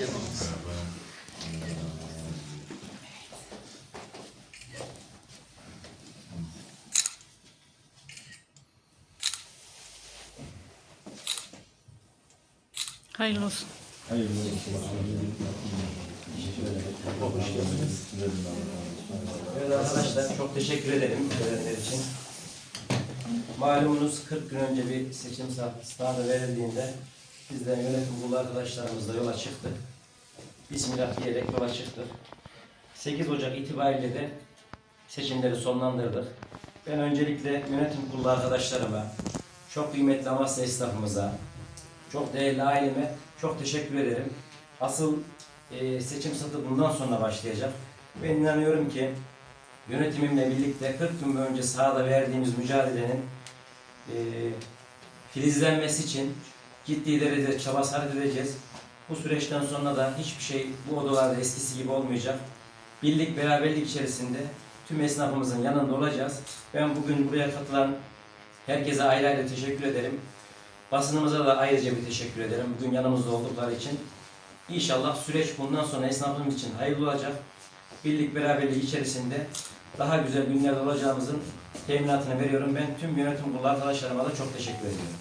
geldiniz. Hayırlı olsun. Hayırlı olsun. Evet arkadaşlar çok teşekkür ederim görenler için. Malumunuz 40 gün önce bir seçim sınavı verildiğinde biz de yönetim kurulu arkadaşlarımızla yola çıktık. Bismillah diyerek yola çıktık. 8 Ocak itibariyle de seçimleri sonlandırdık. Ben öncelikle yönetim kurulu arkadaşlarıma, çok kıymetli Amasya esnafımıza, çok değerli aileme çok teşekkür ederim. Asıl e, seçim satı bundan sonra başlayacak. Ben inanıyorum ki yönetimimle birlikte 40 gün önce sahada verdiğimiz mücadelenin e, filizlenmesi için ciddi derecede çaba sarf edeceğiz. Bu süreçten sonra da hiçbir şey bu odalarda eskisi gibi olmayacak. Birlik, beraberlik içerisinde tüm esnafımızın yanında olacağız. Ben bugün buraya katılan herkese ayrı ayrı teşekkür ederim. Basınımıza da ayrıca bir teşekkür ederim. Bugün yanımızda oldukları için. İnşallah süreç bundan sonra esnafımız için hayırlı olacak. Birlik beraberlik içerisinde daha güzel günlerde olacağımızın teminatını veriyorum. Ben tüm yönetim kurulu arkadaşlarıma da çok teşekkür ediyorum.